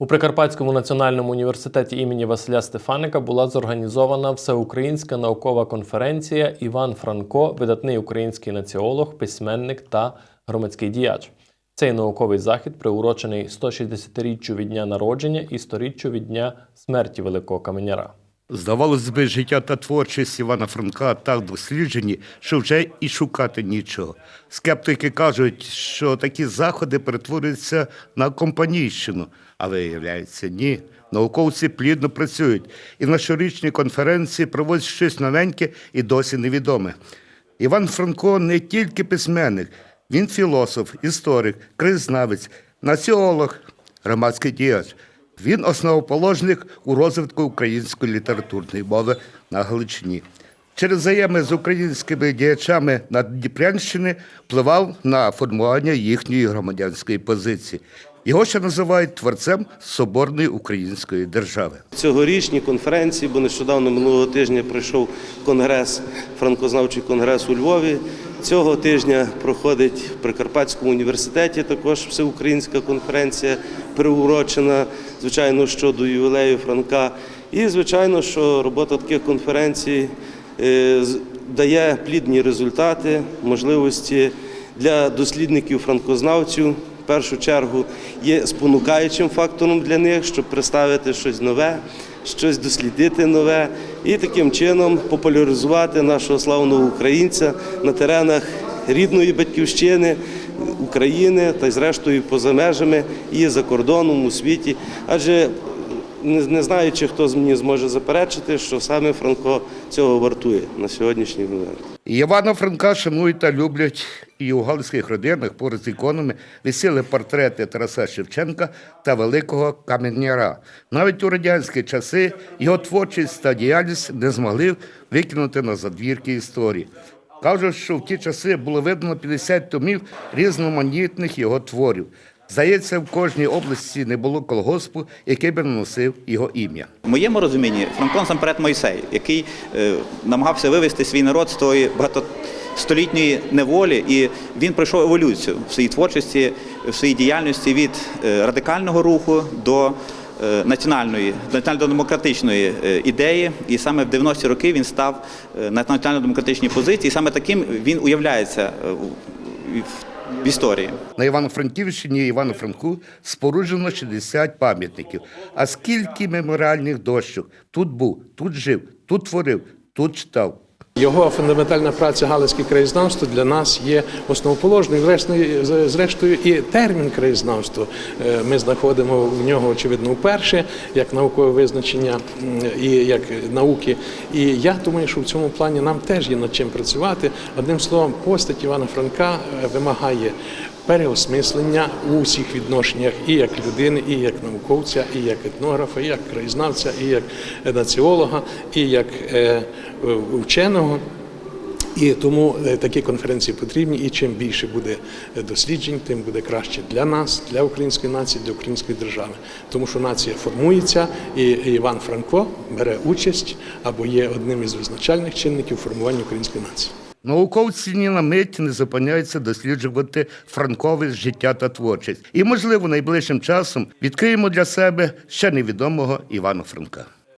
У Прикарпатському національному університеті імені Василя Стефаника була зорганізована всеукраїнська наукова конференція Іван Франко, видатний український націолог, письменник та громадський діяч. Цей науковий захід приурочений 160-річчю від дня народження і 100-річчю від дня смерті великого каменяра. Здавалось би, життя та творчість Івана Франка так досліджені, що вже і шукати нічого. Скептики кажуть, що такі заходи перетворюються на компанійщину, а виявляється, ні. Науковці плідно працюють і на щорічній конференції проводять щось новеньке і досі невідоме. Іван Франко не тільки письменник, він філософ, історик, краєзнавець, націолог, громадський діяч. Він основоположник у розвитку української літературної мови на Галичині. Через взаєми з українськими діячами на Дніпрянщини впливав на формування їхньої громадянської позиції. Його ще називають творцем соборної української держави. Цьогорічні конференції, бо нещодавно минулого тижня пройшов конгрес, франкознавчий конгрес у Львові. Цього тижня проходить в Прикарпатському університеті також всеукраїнська конференція, приурочена, звичайно, що до ювілею Франка. І, звичайно, що робота таких конференцій е, дає плідні результати, можливості для дослідників франкознавців в першу чергу є спонукаючим фактором для них, щоб представити щось нове, щось дослідити нове і таким чином популяризувати нашого славного українця на теренах рідної батьківщини. України та й зрештою поза межами і за кордоном у світі, адже не, знаю, чи хто з мені зможе заперечити, що саме Франко цього вартує на сьогоднішній момент. Івана Франка шанують та люблять і у галицьких родинах поряд з іконами висіли портрети Тараса Шевченка та великого каменяра. Навіть у радянські часи його творчість та діяльність не змогли викинути на задвірки історії. Кажуть, що в ті часи було видано 50 томів різноманітних його творів. Здається, в кожній області не було колгоспу, який би носив його ім'я. В моєму розумінні Франко насамперед Мойсей, який е, намагався вивести свій народ з тої багатостолітньої неволі, і він пройшов еволюцію в своїй творчості, в своїй діяльності від е, радикального руху до е, національної, національно-демократичної ідеї. І саме в 90-ті роки він став на національно-демократичній позиції. І саме таким він уявляється в- в історії. На Івано-Франківщині Івану Франку споруджено 60 пам'ятників. А скільки меморіальних дощок тут був, тут жив, тут творив, тут читав. Його фундаментальна праця Галицьке краєзнавство для нас є основоположною. Зрештою, і термін краєзнавство е, ми знаходимо в нього очевидно вперше як наукове визначення і як науки. І я думаю, що в цьому плані нам теж є над чим працювати. Одним словом, постать Івана Франка е, вимагає переосмислення у усіх відношеннях і як людини, і як науковця, і як етнографа, і як краєзнавця, і як націолога, і як е, вченого. І тому е, такі конференції потрібні. І чим більше буде е, досліджень, тим буде краще для нас, для української нації, для української держави. Тому що нація формується, і Іван Франко бере участь або є одним із визначальних чинників формування української нації. Науковці ні на мить не зупиняються досліджувати франкове життя та творчість. І, можливо, найближчим часом відкриємо для себе ще невідомого Івана Франка.